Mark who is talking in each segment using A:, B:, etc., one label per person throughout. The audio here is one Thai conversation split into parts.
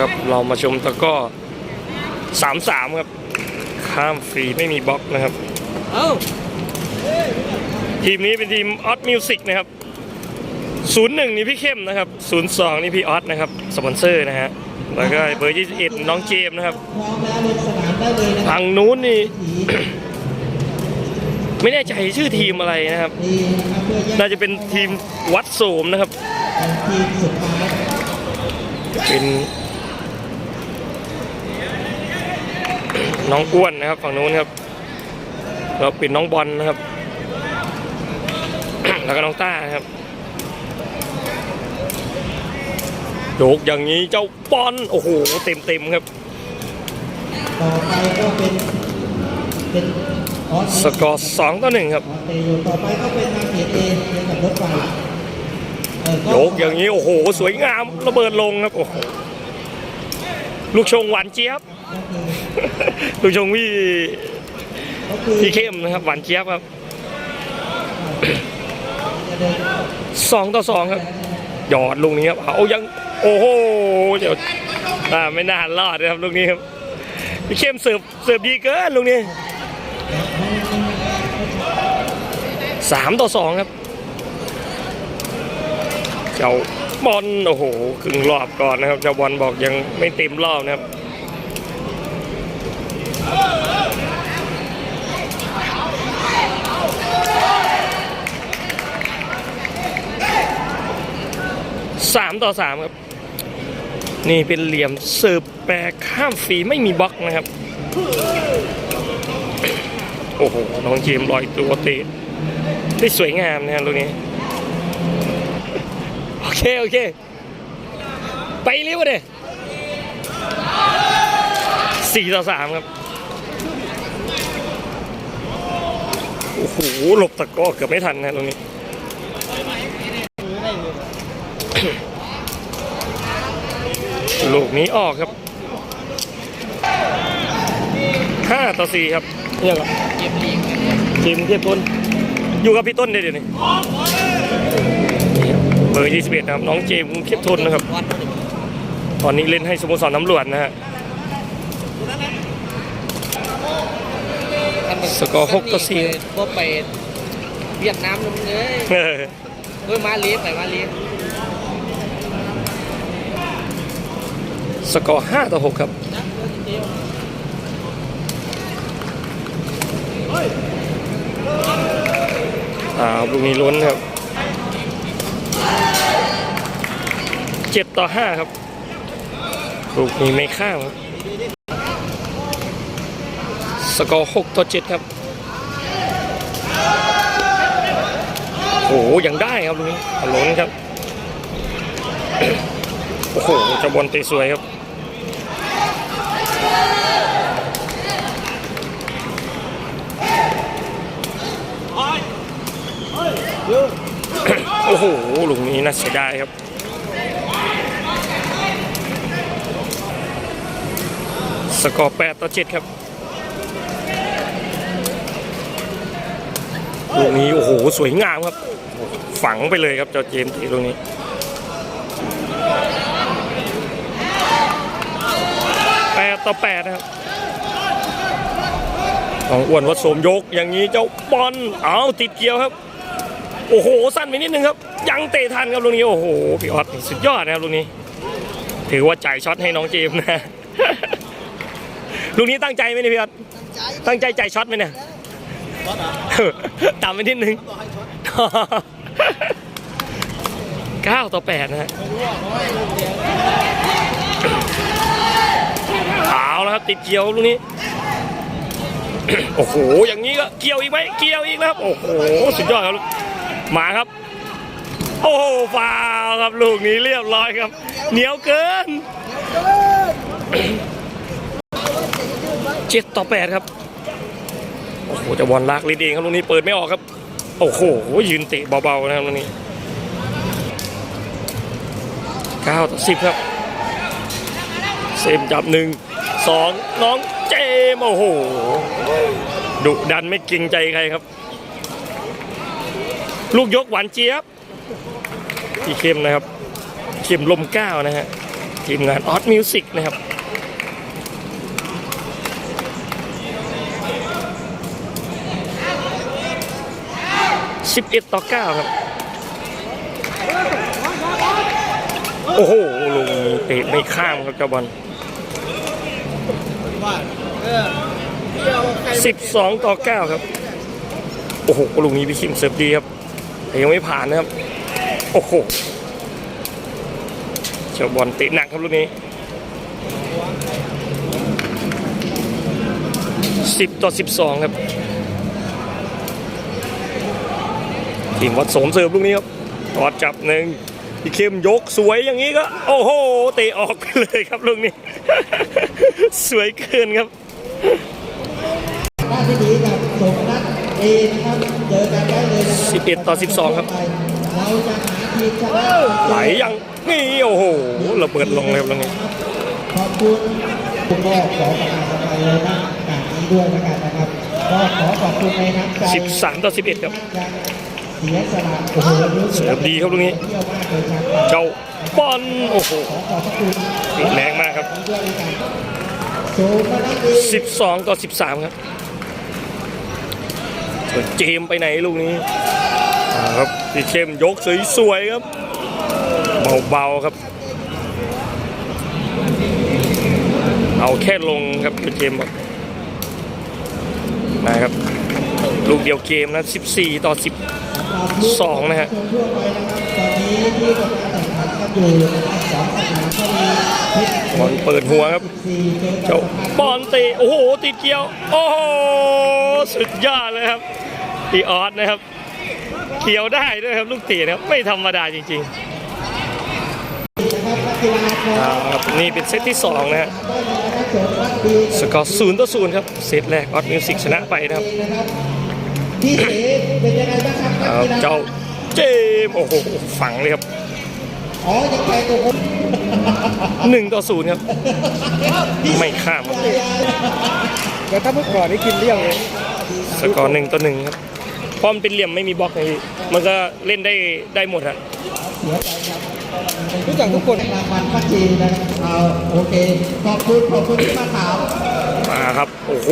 A: ครับ เรามาชมตะกร้อสามสามครับ ข้ามฟรีไม่มีบล็อกนะครับ
B: เอ้า
A: ทีมนี้เป็นทีมออสมิวสิกนะครับ01นี่พี่เข้มนะครับ02นี่พี่ออสนะครับสปอนเซอร์นะฮะแล้วก็เบอร์21น้องเจมส์นะครับ
B: พร้อมแล้วลงสนามได้เลยนะครั
A: ทา
B: บ
A: งนู้นนี่
B: ผี
A: ไม่แน่ใจชื่อทีมอะไรนะครับ
B: นี่นะครับเพื่อแยก
A: น่าจะเป็นทีมวัดโสมนะครับ
B: เป็น
A: น้องอ้วนนะครับฝั่งนู้นครับ เราป็นน้องบอลนะครับ แล้วก็น้องต้านะครับโยกอย่างนี้เจ้าบอลโอ้โหเต็มเต็มครับ
B: ต่อไปก็เป็นเป็นส
A: กอร์สองต่อหนึ่งครับ
B: ต่อไปก็เป็นทางเขียนเอเจอกับรถไฟ
A: โยกอย่างนี้โอ้โห สวยงามระเบิดลงครับโอ้โหลูกชงหวานเจี๊ยบ ลูกชงพี่พี่เข้มนะครับ หวานเจี๊ยบครับสองต่อสองครับ หยอดลูกนี้ครับเอายังโอ้โหเดี๋ยวอ่าไม่น่ารอดนะครับลูกนี้ครับพี่เข้มเสิร์ฟเสิร์ฟดีเกินลูกนี้สามต่อสองครับ เจ้าบอลโอ้โหครึ่งรอบก่อนนะครับ เจ้าบอลบอกยังไม่เต็มรอบนะครับ สามต่อสามครับ นี่เป็นเหลี่ยมเสิร์ฟแปรข้ามฟีไม่มีบล็อกนะครับ โอ้โห น้องเจมลอยตัวเตะได้สวยงามนะครับลูกนี้ โอเค โอเค ไปเร็วเลยสี่ต่อสามครับ โอ้โหหลบตะกร้อเกือบไม่ทันนะตรงนี้ลูกนี้ออกครับห้าต่อสี่ครับเนี่ยเหรอทีมเทียบต้น อยู่กับพี่ต้นเดี๋ยวนี้เบอร์21นะครับ น้องเจมส์เทียบทนนะครับ ตอนนี้เล่นให้สโมสรน้ำรวจนะฮะ สกอร์หกต่อสี่
C: ก็ไปเวียดนามนู่นเลย
A: เออ
C: เฮ้ยมาเลียไปมาเลีย
A: สกอร์ห้าต่อหกครับอ่าลูกนี้ล้นครับเจ็ดต่อห้าครับลูกนี้ไม่ข้ามครับ สกอร์หกต่อเจ็ดครับ โอ้โหยังได้ครับลูกนี้อะล้นครับ โอ้โหจะบอลเตะสวยครับโอ้โหลูกนี้น่าเสียดายครับ สกอร์8ต่อ7ครับ ลูกนี้โอ้โหสวยงามครับ ฝังไปเลยครับเจ้าเจมส์ตีลูกนี้8ต่อ8นะครับของอ้วนวัดโสมยกอย่างนี้เจ้าบอลเอาติดเกียวครับ โอ้โห สั้นไปนิดนึงครับ ยังเตะทันครับลูกนี้โอ้โหพี่ออสสุดยอดนะครับลูกนี้ ถือว่าจ่ายช็อตให้น้องเจมส์นะลูกนี้ตั้งใจไหมเนี่ยพี่ออสตั้งใจจ่ายช็อตไหมเนี่ย ต่ำไปนิดนึงเก้าต่อแปดนะฮะเอาแล้วครับติดเกี่ยวลูกนี้ โอ้โห อย่างนี้ก็เกี่ยวอีกไหมเกี่ยวอีกแล้วครับโอ้โห สุดยอดครับลูกมาครับ โอ้โหฟาวครับลูกนี้เรียบร้อยครับ เหนียวเกินเจ็ดต่อแปดครับ โอ้โหจะบอลลากลิดเองครับลูกนี้เปิดไม่ออกครับ โอ้โหยืนเตะเบาๆนะครับลูกนี้เก้าต่อสิบครับเซมจับหนึ่งสองน้องเจมโอ้โหดุดันไม่เกรงใจใครครับ ลูกยกหวานเจี๊ยบพี่เข้มนะครับเข้มลมเก้านะฮะทีมงานออสมิวสิกนะครับ 11 ต่อ 9 ครับ โอ้โหลุงเตะไม่ข้ามครับเจ้าบอล12 ต่อ 9 ครับ โอ้โหลุงนี้พี่คิมเสิร์ฟดีครับ แต่ยังไม่ผ่านนะครับ โอ้โหเจ้าบอลเตะหนักครับลูกนี้ 10 ต่อ 12 ครับ ทีมวัดสมเสิร์ฟลูกนี้ครับตอดจับหนึ่งพี่เข้มยกสวยอย่างนี้ก็ โอ้โหเตะออกไปเลยครับลูกนี้ สวยเกินครับ
B: ที่ดีกับสมนัดเอนะครับเจอกันได้เลยนะครับ
A: 11 ต่อ 12 ครับ
B: เราจะหาทีมชนะ
A: ไหลยังนี่โอ้โหระเบิดลงเลยครับลูกนี้
B: ขอบคุณคุณพ่อขอประกาศไปเลยนะการนี้ด้วยนะครับก็ขอขอบคุณในน้ำใจ
A: 13 ต่อ 11 ครับ
B: เสียสละโอ้โหรู้สึก
A: เสิร์ฟดีครับลูกนี้
B: เจ้า
A: บอลโอ้โหติดแรงมากครับ
B: ด้วยแล้วกันโสมนัดเอ
A: 12 ต่อ 13 ครับเจมไปไหนลูกนี้ครับพี่เข้มยกสวยๆครับ เบาๆครับ เอาแค่ลงครับพี่เจมบอกนะครับ ลูกเดียวเกมนะ 14 ต่อ 10 สองนะฮะ
B: ทั่วไปนะครับตอนนี้ที่กำลังแข่งขันกันอยู่นะครับสองสามก็มีเพชร
A: บอลเปิดหัวครับ
B: เจ้าสะพาน
A: บอลเตะโอ้โหติดเกียว โอ้โหสุดยอดเลยครับอีออสนะครับ เกียวได้ด้วยครับลูกตะนะครับไม่ธรรมดาจริง
B: นะครับนักกีฬาพอ
A: ๆอ่าครับนี่เป็นเซตที่ 2 นะฮะ
B: ได้เลยนะครับโสมนัดดี
A: สกอร์0ต่อ0ครับ เซตแรกออสมิวสิกชนะไปนะครับ
B: เสเป็นยังไงบ้างครับนัก
A: อ่า
B: กีฬา
A: เจ้าเจมส์โอ้โหฝังเลยครับ
B: อ๋อยังไปตัวผม
A: 1ต่อ0ครับ ไม่ข้ามครับ
C: แต่ถ้าเมื่อก่อนนี่กินเลี้ยงเลย
A: สกอร์1ต่อ1ครับเพราะมันเป็นเหลี่ยมไม่มีบล็อกไงพี่มันก็เล่นได้ได้หมดฮะ
B: เสียใจครับ
C: รู้จักทุกคน
B: รางวัลพัชชีนะครับเอาโอเคขอบคุณขอบคุณที่มาถาม
A: มาครับ โอ้โห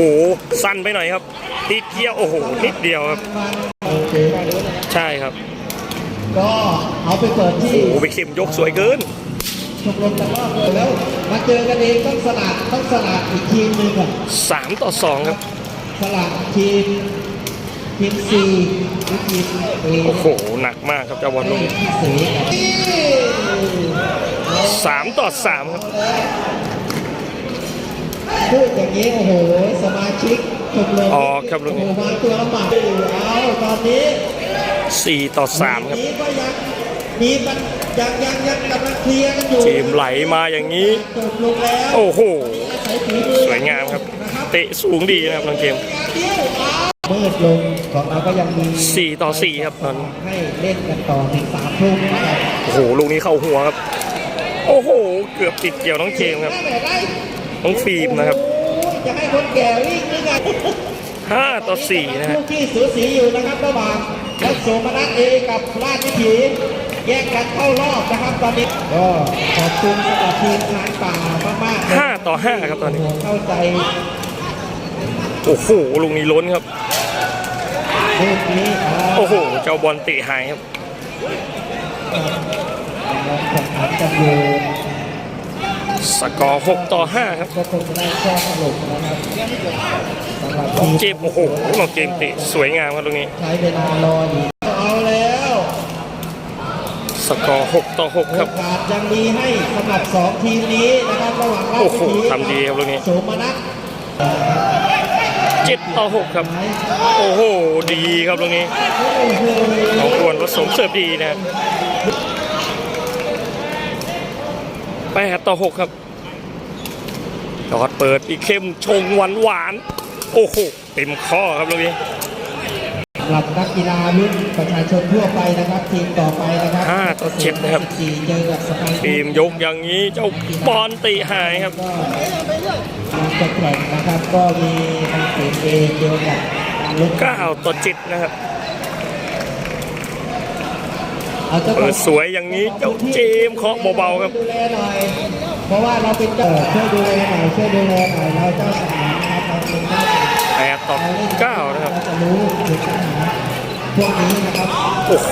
A: สั้นไปหน่อยครับติดเกี่ยวโอ้โหนิดเดียวครับ
B: โอเค
A: ใช่ครับ
B: ก็เอาไปเปิดที่
A: โอ้โหไปเข็มยกสวยเกิน
B: ชมรมตะวันเลยแล้ว มาเจอกันเองต้องสลัดต้องสลัดอีกทีมหนึ่งอะ
A: 3ต่อ2ครับ
B: สลัดทีมทีมซีหรือทีมเอ
A: โอ้โหหนักมากครับเจ้าบอลลูก
B: ที่สีกับ
A: สามต่อสามครับ
B: พูดอย่างนี้โอ้โห สมาชิกชมรม
A: ออกครับลูกนี้
B: โอ้โหมาตัวลำบากอยู่เอาตอนนี้
A: สี่ต่อสามครับ
B: นี้ก็ยังมีมันยังยังยังกำลังเคลียร์กันอยู่
A: ทีมไหลมาอย่างนี้
B: จบลงแล้ว
A: โอ้โห
B: อาศัยฝีมือ
A: สวยงามครับ เตะสูงดีนะครับน้องเกม
B: มืดลงของเราก็ยังมี
A: สี่ต่อสี่ครับตอน
B: ให้เล่นกันต่อถึงสามทุ่มนะครับ
A: โอ้โหลูกนี้เข้าหัวครับ โอ้โห เกือบติดเกี่ยวน้องเกมครับ น้องฟิล์มนะครับ
B: จะให้คนแก่วิ่งหรือไง
A: ห้าต่อสี่นะฮะ
B: ลูกที่สูสีอยู่นะครับระหว่างวัดโสมนัสเอกับราชวิถีแยกกันเข้ารอบนะครับตอนนี้ก็ขอบคุณสำหรับทีมงานป่ามากๆเลย
A: ห้าต่อห้าครับตอนนี้
B: เข้าใจ
A: โอ้โหลูกนี้ล้นครับ
B: ลูกนี้อ่า
A: โอ้โหเจ้าบอลเตะหายครับ
B: แข่งขันกันอยู่
A: สกอร์หกต่อห้าครับ
B: ก็คงจะได้แค่ถล่มนะครับสำหรับ
A: น้อง
B: ทีม
A: เกมโอ้โหน้องเกมเตะสวยงามครับตรงนี้
B: ใช้เวลารออยู่เอาแล้ว
A: สกอร์หกต่อหก
B: โอ
A: ครับ
B: กาสยังมีให้สำหรับสองทีมนี้นะครับระหว่างราช
A: โอ้โห
B: วิถี
A: ทำดีครับลูกนี้
B: โสมนัส
A: เจ็ดต่อหกครับ โอ้โห ดีครับตรงนี้
B: โอ้โห
A: น้องควรผสมเสิร์ฟดีนะครับ แปดต่อหกครับยอดเปิดอีกเข้มชงหวานหวานๆโอ้โห เต็มข้อครับตรงนี้
B: สำหรับนักกีฬารุ่นประชาชนทั่วไปนะครับ ทีมต่อไปนะครับ
A: ห้าต่อเจ็ดนะครับ
B: สี่เจอกับสไป
A: ทีมยกอย่างนี้เจ้าบอลตีหายครับ
B: ก็การจะแข่งนะครับก็มีทางเสียเองเจอกับการลุก
A: เก้าต่อเจ็ดนะครับ
B: เอาจ้า
A: เปิดสวยอย่างนี้เจ้าเจมส์เคาะเบาๆครับ
B: ดูแลหน่อยเพราะว่าเราเป็นเจ้าช่วยดูแลหน่อยช่วยดูแลหน่อยเราเจ้าสนามนะครับเราเป็นเจ้าสนาม
A: แปดต่อเก้านะครับ
B: เราจะรู้ถึงปัญหาพวกนี้นะครับ
A: โอ้โห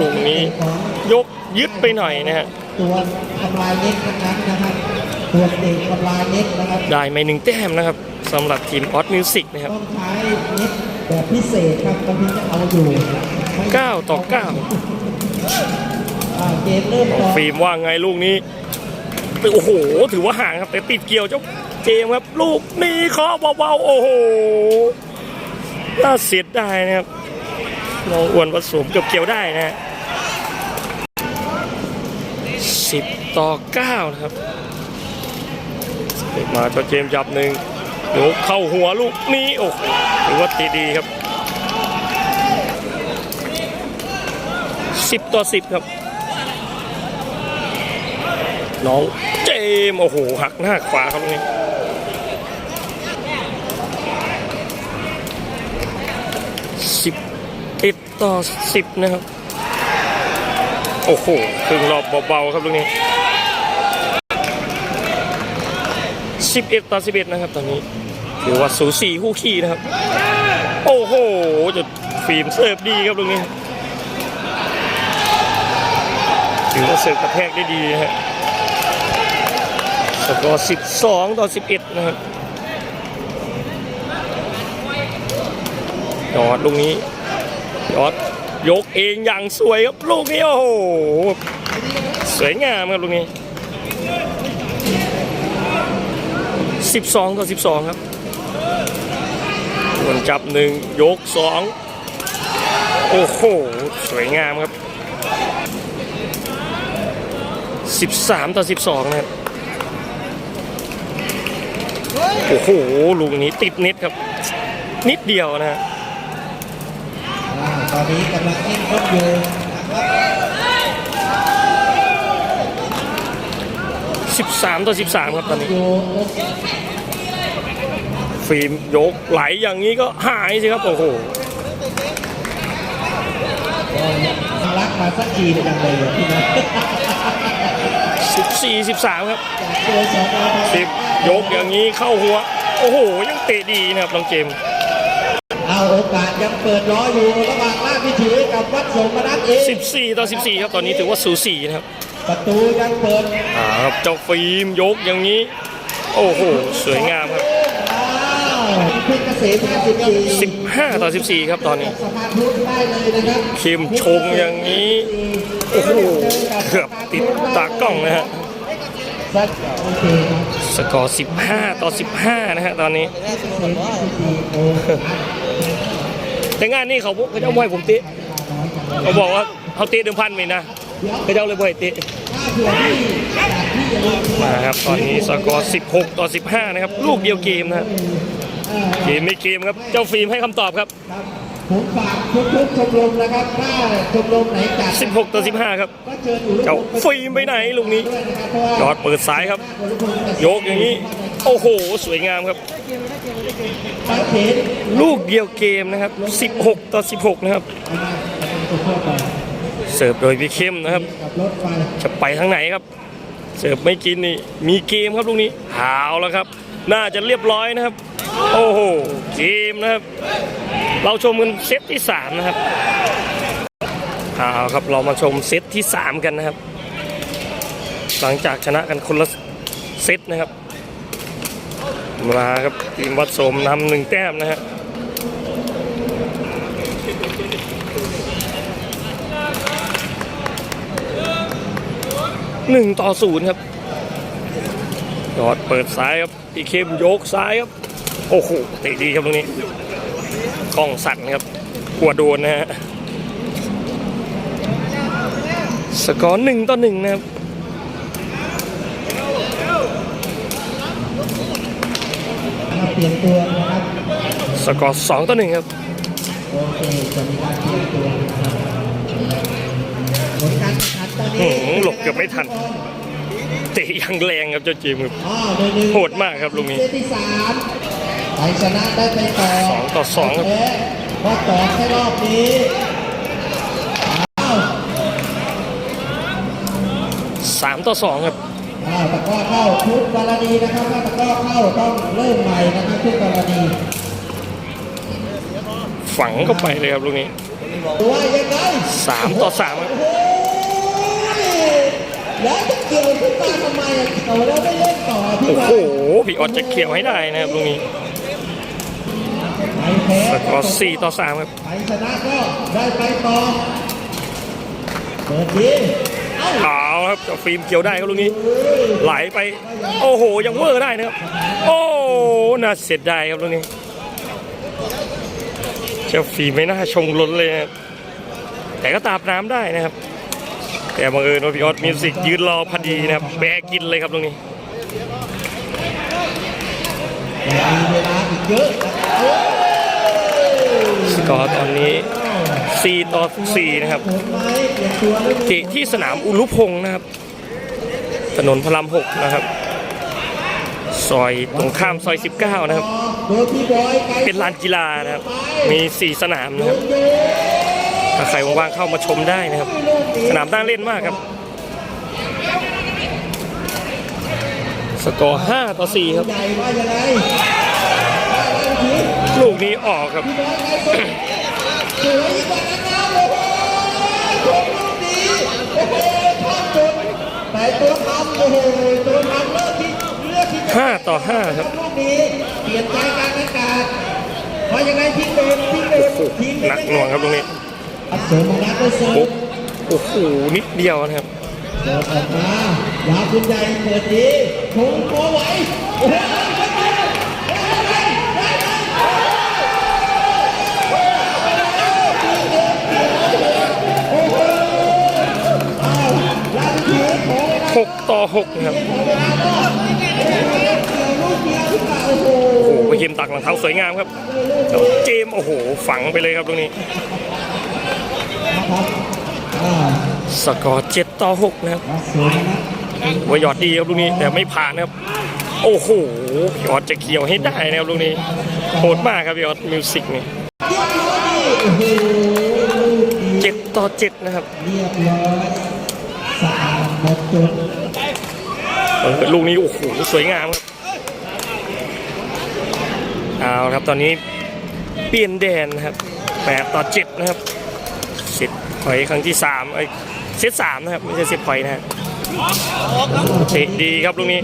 A: ลูกนี้
B: ของ
A: ยกยึดไปหน่อยนะฮะ
B: ตัวทำลายเน็ตทั้งนั้นนะครับตัวเด็กทำลายเน็ตนะครับ
A: ได้ไม่หนึ่งแต้มนะครับสำหรับทีมออสมิวสิกนะครับ
B: ต้องใช้เน็ตแบบพิเศษครับต้องพิจะเอาอยู่ไม่
A: 9ต่อ9
B: อ่า เกมเริ่มต่อ
A: ฟิล์มว่าไงลูกนี้โอ้โห ถือว่าห่างครับ แต่ติดเกี่ยวเจ้าเจมครับ ลูกนี้เคาะเบาๆโอ้โหน่าเสียดายนะครับน้องอ้วนผสมเกือบเกี่ยวได้นะฮะสิบต่อเก้านะครับเด็กมาเจ้าเจมจับหนึ่งยกเข้าหัวลูกนี้โอ้โหถือว่าตีดีครับ สิบต่อสิบครับ น้องเจม โอ้โห หักหน้าขวาครับนี่สิบเอ็ดต่อสิบนะครับ โอ้โหครึ่งรอบเบาๆครับตรงนี้สิบเอ็ดต่อสิบเอ็ดนะครับตอนนี้ถือว่าสูสีคู่ขี้นะครับ โอ้โหจะฟิล์มเสิร์ฟดีครับตรงนี้ ถือว่าเสิร์ฟกระแทกได้ดีฮะสกอร์ 12 ต่อ 11 นะครับยอดลูกนี้ยอดยกเองอย่างสวยครับลูกนี้ โอ้โห สวยงามครับลูกนี้ 12 ต่อ 12 ครับวนจับหนึ่งยกสองโอ้โห สวยงามครับ 13 ต่อ 12 นะครับ โอ้โห ลูกนี้ติดเน็ตครับ นิดเดียวนะฮะ
B: อ่าตอนนี้กำลังเล่นรถอยู่นะครับ
A: 13 ต่อ 13 ครับตอนนี้
B: อยู่
A: ฟิล์มยกไหลอย่างนี้ก็หายสิครับ โอ้โห
B: รักมาสักทีเป็นยังไงเลยพี่นะ
A: 14 13ครับ
B: จากเจอสองเราไป
A: 10 ยกอย่างนี้เข้าหัว โอ้โห ยังเตะดีนะครับน้องเจมส์
B: เอาโอกาสยังเปิดล้ออยู่ระหว่างราชวิถีกับวัดสมนัตเอง
A: 14 ต่อ 14 ครับ ตอนนี้ถือว่าสูสีนะครับ
B: ประตูยังเปิด
A: อ่าครับเจ้าฟิล์มยกอย่างนี้ โอ้โห สวยงามครับ
B: อ้าวเพชรเกษม54
A: 15ต่อ14ครับตอนนี้
B: สภาพพุทธได้เลยนะครับ
A: คิมชงอย่างนี้ โอ้โห เกือบติดตากล้องนะฮะ
B: สักโอเคครับ
A: สกอร์ 15 ต่อ 15 นะฮะตอนนี้ แต่งานนี้เขาเขาจะเอาไว้ผมตะเขาบอกว่าเขาตะเดิมพันไปนะเขาจะเอาเลยบ่อยตะมาครับตอนนี้สกอร์ 16 ต่อ 15 นะครับ ลูกเดียวเกมนะเกมไม่เกมครับ เจ้าฟิล์มให้คำตอบครับ
B: ผมฝากทุกๆชมรมนะครับถ้าชมรมไหนจัด
A: 16ต่อ15 ครับ
B: ก็เชิญอยู่
A: เจ้าฟิล์มไปไหนลูกนี้
B: ด้วยนะครับเพราะว่า
A: ยอดเปิดซ้ายครับยกอย่างนี้ โอ้โห สวยงามครับ
B: บางเขน
A: ลูกเดียวเกมนะครับ 16 ต่อ 16 นะครับ
B: สุดยอดไป
A: เสิร์ฟโดยพี่เข้มนะครับ
B: กับรถไฟ
A: จะไปทางไหนครับ เสิร์ฟไม่กินนี่ มีเกมครับลูกนี้เอาแล้วครับ น่าจะเรียบร้อยนะครับ โอ้โหเกมนะครับ เราชมกันเซตที่ 3 นะครับเอาครับเรามาชมเซตที่ 3 กันนะครับ หลังจากชนะกันคนละเซตนะครับมาครับทีมวัดโสมนำหนึ่งแต้มนะฮะหนึ่งต่อศูนย์ครับยอดเปิดซ้ายครับ อีเข้มยกซ้ายครับ โอ้โหเตะดีครับตรงนี้กล้องสั่นครับกลัวโดนนะฮะสกอร์หนึ่งต่อหนึ่งนะครับ
B: มาเปลี่ยนตัวนะครับ
A: สกอร์สองต่อหนึ่งครับ
B: โอเคจะมีการเปลี่ยนตัวนะครับผลการแข่งขันตอน
A: หื
B: นี้
A: อหลบเกือบไม่ทัน เตะอย่างแรงครับเจ้าจีมครับ
B: อ๋อหนึ่งหนึ่ง
A: โหดมากครับลูกนี้
B: เซตที่สามใครชนะได้ไปต่อ
A: สองต่อสองครับ
B: แพ้พอต่อแค่รอบนี้อ้าว
A: สามต่อสองครับ
B: โอ่าตะกร้อเข้าทุกกรณีนะครับถ้าตะกร้อเข้าต้องเริ่มใหม่นะครับทุกกรณี
A: ฝังเข้าไปเลยครับลูกนี้
B: ตัวยังไง
A: สามต่อสามครับ
B: โอ้ย แล้วจะเกี่ยวขึ้นมาทำไมอะเอาแล้วไม่เล่นต่อพี่
A: โอ้
B: ว่า
A: โห พี่ออสจะเขียวให้ได้นะครับลูกนี้
B: ใครแพ้
A: สกอร์สี่ต่อสามครับ
B: ใครชนะก็ได้ไปต่อเปิดดีเอ้า
A: เอาครับเจ้าฟิล์มเกี่ยวได้ครับลูกนี้ ไหลไป โอ้โห ยังเวอร์ได้นะครับ โอ้น่าเสียดายครับลูกนี้เจ้าฟิล์มไม่น่าชงล้นเลยนะครับแต่ก็ตามน้ำได้นะครับ แต่บังเอิญว่าพี่ออสมิวสิกยืนรอพอดีนะครับแบกกินเลยครับตรงนี้สกอร์ตอนนี้ 4 ต่อ 4 นะครับ
B: เตะ
A: ที่สนามอุรุพงศ์นะครับ ถนนพระราม6นะครับ ซอยตรงข้ามซอย 19 นะครับ เป็นลานกีฬานะครับ มี 4 สนามนะครับ ถ้าใครว่างๆเข้ามาชมได้นะครับ สนามน่าเล่นมากครับ สกอร์5ต่อ4ครับ
B: ใหญ่ว่ายังไงว่าแล้วที
A: ลูกนี้ออกครับ
B: พี่บอยไกลสุดสวยอีกว่านั้นนะโอ้โหชมลูกนี้โอ้โหข้ามจุดแต่ตัวทำโอ้โหตัวทำเลือกที่เลือกที่จะ
A: 5ต่อ5ครับ
B: ลูกนี้เปลี่ยนใจกลารอากาศว่ายังไงทิ้งโดนทิ้งโดน
A: โอ้โห
B: ทิ้ง
A: หนักหน่วงครับตรงนี้
B: อัดเสริมมาแล้วก็เสริ
A: ปุ๊
B: ม
A: โอ้โหนิดเดียวนะครับ
B: เปิดออกมายาคุณใหญ่เปิดดีคงโคไหวโอ้โหอ้าวลาทีโค้งนะ
A: 6ต่อ6นะครับ
B: โอ้โห
A: ไปเกมตักหลังเท้าสวยงามครับแล้วเจม โอ้โห ฝังไปเลยครับตรงนี้ สกอร์7ต่อ6นะครับ
B: วัดสวยนะ
A: ว่าหยอดดีครับลูกนี้แต่ไม่ผ่านนะครับ โอ้โหพี่ออสจะเกี่ยวให้ได้นะครับลูกนี้โหดมากครับพี่ออสมิวสิกนี่
B: เรียบร้อยดีโอ้โหลูกดี
A: เจ็ดต่อเจ็ดนะครับ
B: เรียบร้อยสะอาดหมดจุด
A: เออลูกนี้โอ้โหสวยงามครับเอาละครับตอนนี้เปลี่ยนแดนนะครับแปดต่อเจ็ดนะครับ เซตพอยครั้งที่สามไอ้เซตสามนะครับไม่ใช่เซตพอยนะฮะเตะดีครับลูกนี้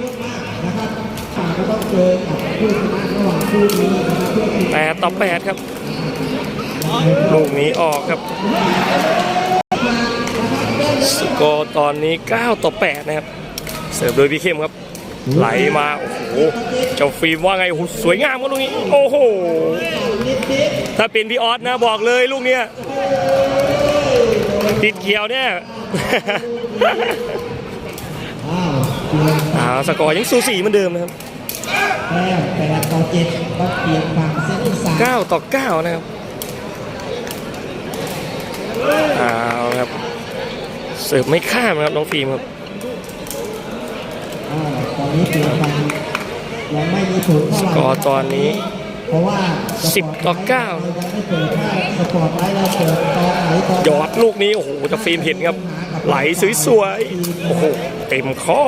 B: นะครับฝ่ายก็ต้องเจอกับผู้ชนะระหว่างคู่นี้นะครับเพื่อที่
A: แปดต่อแปดครับ ลูกนี้ออกครับสกอร์ตอนนี้ 9 ต่อ 8 นะครับ เสิร์ฟโดยพี่เข้มครับ ไหลมา โอ้โห เจ้าฟิล์มว่าไงโอ้โหสวยงามครับลูกนี้ โอ้โห ถ้าเป็นพี่ออสนะบอกเลยลูกเนี้ย ติดเขียวเนี่ย
B: อ้าวเปลี่ยน
A: อ่าสกอร์ยังสูสีเหมือนเดิมนะครับ
B: แต้มแปดต่อเจ็ดต้องเปลี่ยนฝั่งเซตที่สาม
A: 9ต่อ9นะครับเอาละครับเสิร์ฟไม่ข้ามนะครับน้องฟิล์มครับ
B: อ่าตอนนี้เปลี่ยนฝั่งยังไม่มีผลเท่าไหร่
A: สกอร์ตอนนี้
B: เพราะว่า
A: สิบต่อเก้า
B: ยังไม่เปิดถ้าสปอร์ตไลท์เราเปิดตอนไหนตอน
A: หยอดลูกนี้โอ้โหจะฟิล์มเห็นครับ ไหลสวยๆโอ้โหเต็มข้อ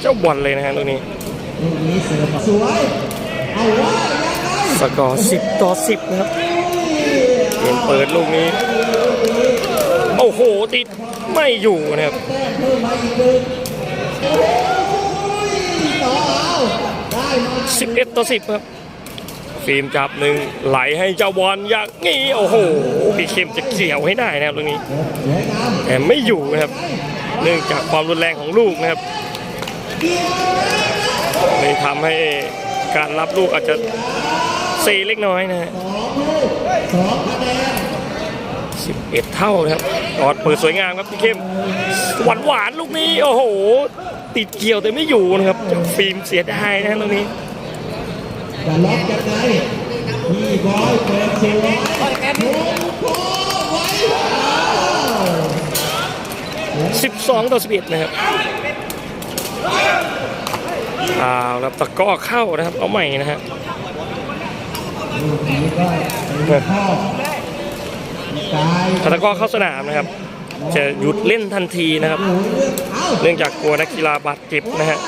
A: เจ้าบอลเลยนะฮะลูกนี้
B: ลูกนี้เสิร์ฟสวยเอาว่ายังไง
A: สกอร์10ต่อ10นะครับเกมเปิดลูกนี้ โอ้โหติดไม่อยู่นะครับ
B: แต้มเพิ่มมาอีกหนึ่งโอ้โหต่อเอาได้มา
A: 11ต่อ10ครับ ฟิล์มจับหนึ่งไหลให้เจ้าบอลอย่างนี้โอ้โหพี่เข้มจะเกี่ยวให้ได้นะครับตรงนี้แต่ไม่อยู่นะครับ เนื่องจากความรุนแรงของลูกนะครับเลยทำให้การรับลูกอาจจะเซเล็กน้อยนะฮะ
B: สองลูกสองคะแนน
A: 11เท่านะครับกอดเปิดสวยงามครับพี่เข้มหวานหวานๆลูกนี้ โอ้โห ติดเกี่ยวแต่ไม่อยู่นะครับฟิล์มเสียดายนะลูกนี้
B: จะล็อกยังไงพี่บอยเปิดสวยโอ้โหไว้ว้าว
A: 12ต่อ11นะครับเอาครับตะกร้อเข้านะครับ เอาใหม่นะฮะ
B: ลูกนี้ก็เป็นข้าวกาย
A: ถ้าตะกร้อเข้าสนามนะครับ จะหยุดเล่นทันทีนะครับ
B: โอ้โหเลือกเอ้า
A: เนื่องจากกลัวนักกีฬาบาดเจ็บนะฮะ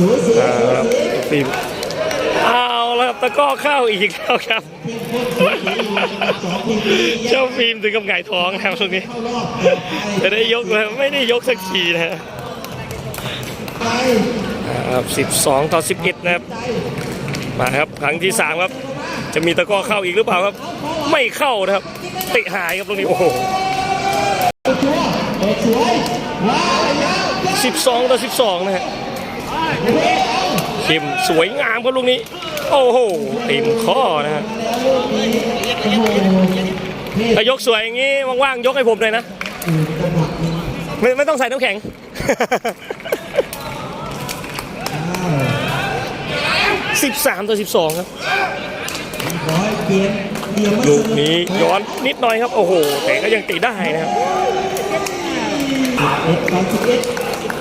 A: ครับ
B: สวย
A: ฟิล์มเอาแล้วครับตะก้อเข้าอีกแล้วครับเจ้าฟิล์มถึงกับหงายท้องนะครับตรงนี้จะได้ยกเลยไม่ได้ยกสักทีนะฮะ
B: ไป
A: ครับ12ต่อ11นะครับมาครับครั้งที่3ครับ จะมีตะก้อเข้าอีกหรือเปล่าครับ ไม่เข้านะครับเตะหายครับตรงนี้โอ้โห
B: ชัวร์เปิดสวยว้าวยาว
A: 12ต่อ12นะฮะ เข้มสวยงามครับลูกนี้ โอ้โหเต็มข้อนะฮะถ้ายกสวยอย่างนี้ว่างๆยกให้ผมเลยนะ ไม่ไม่ต้องใส่น้ำแข็ง13ต่อ12ครับ
B: ร้อยเกมเดียวไม่
A: ลูกนี้ย้อนนิดหน่อยครับ โอ้โห แต่ก็ยังตีได้นะครับ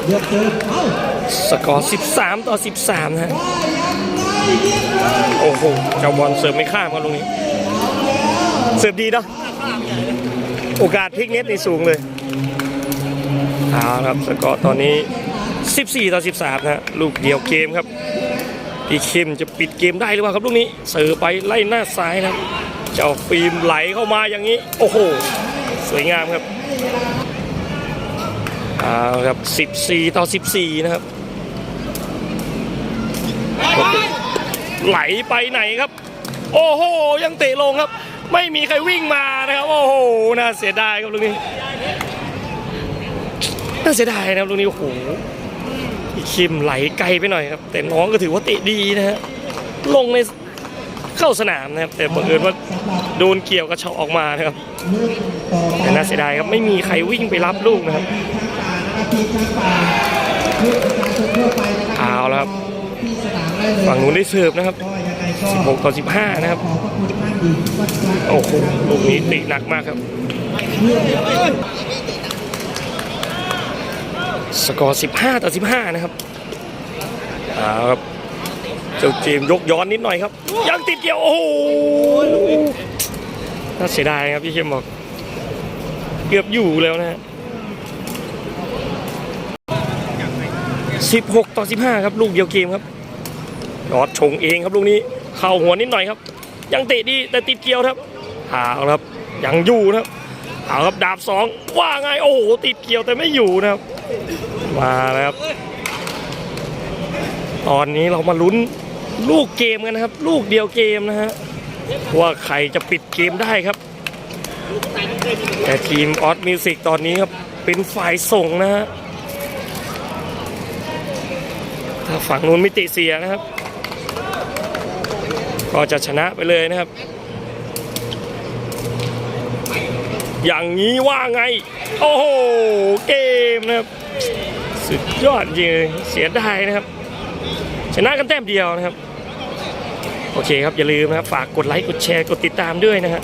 B: สิบเอ็ดเลือกอเอ้า
A: สกอร์ 13 ต่อ 13 นะฮะ โอ้โห เจ้าบอลเสิร์ฟไม่ข้ามครับลูกนี้ เสิร์ฟดีเนาะ โอกาสพลิกเน็ตนี่สูงเลยเอาครับ สกอร์ตอนนี้ 14 ต่อ 13 นะฮะลูกเดียวเกมครับ พี่คิมจะปิดเกมได้หรือเปล่าครับลูกนี้ เสิร์ฟไปไล่หน้าซ้ายนะ เจ้าฟิล์มไหลเข้ามาอย่างนี้ โอ้โห สวยงามครับ เอาครับ 14 ต่อ 14 นะครับ ไหลไปไหนครับ โอ้โห ยังเตะลงครับ ไม่มีใครวิ่งมานะครับ โอ้โห น่าเสียดายครับลูกนี้ น่าเสียดายนะครับลูกนี้ โอ้โหคิมไหลไกลไปหน่อยครับ แต่น้องก็ถือว่าเตะดีนะฮะ ลงใน เข้าสนามนะครับ แต่บังเอิญว่าโดนเกี่ยวกระเฉาะออกมานะครับแต่น่าเสียดายครับไม่มีใครวิ่งไปรับลูกนะครับ
B: อ้างป่านะครับทีมช้างป่าเอาชนทั่ว
A: แล้วครับฝั่งนู้นได้เสิร์ฟนะครับ
B: ก็ยังไงก็
A: 16 ต่อ 15 นะครับ
B: ขอบพระคุณท่านดีวัดกลาง
A: โอ้โห ลูกนี้ติหนักมากครับ สกอร์ 15 ต่อ 15 นะครับ เอาครับ เจ้าเจมยกย้อนนิดหน่อยครับ ยังติดเกี่ยว โอ้โหน่าเสียดายครับพี่เข้มบอก เกือบอยู่แล้วนะฮะ16ต่อ15ครับ ลูกเดียวเกมครับยอดชงเองครับลูกนี้เข้าหัวนิดหน่อยครับ ยังเตะดีแต่ติดเกี่ยวครับเอาครับยังอยู่นะครับเอาครับดาบสองว่าไงโอ้โหติดเกี่ยวแต่ไม่อยู่นะครับมาแล้วครับ ตอนนี้เรามาลุ้น ลูกเกมกันนะครับ ลูกเดียวเกมนะฮะว่าใครจะปิดเกมได้ครับ แต่ทีมออสมิวสิกตอนนี้ครับเป็นฝ่ายส่งนะฮะถ้าฝั่งนู้นมิติเสียนะครับ ก็จะชนะไปเลยนะครับ อย่างนี้ว่าไง โอ้โห เกมนะครับ สุดยอดจริงเลยเสียดายนะครับ ชนะกันแต้มเดียวนะครับ โอเคครับ อย่าลืมนะครับ ฝากกดไลค์ กดแชร์ กดติดตามด้วยนะฮะ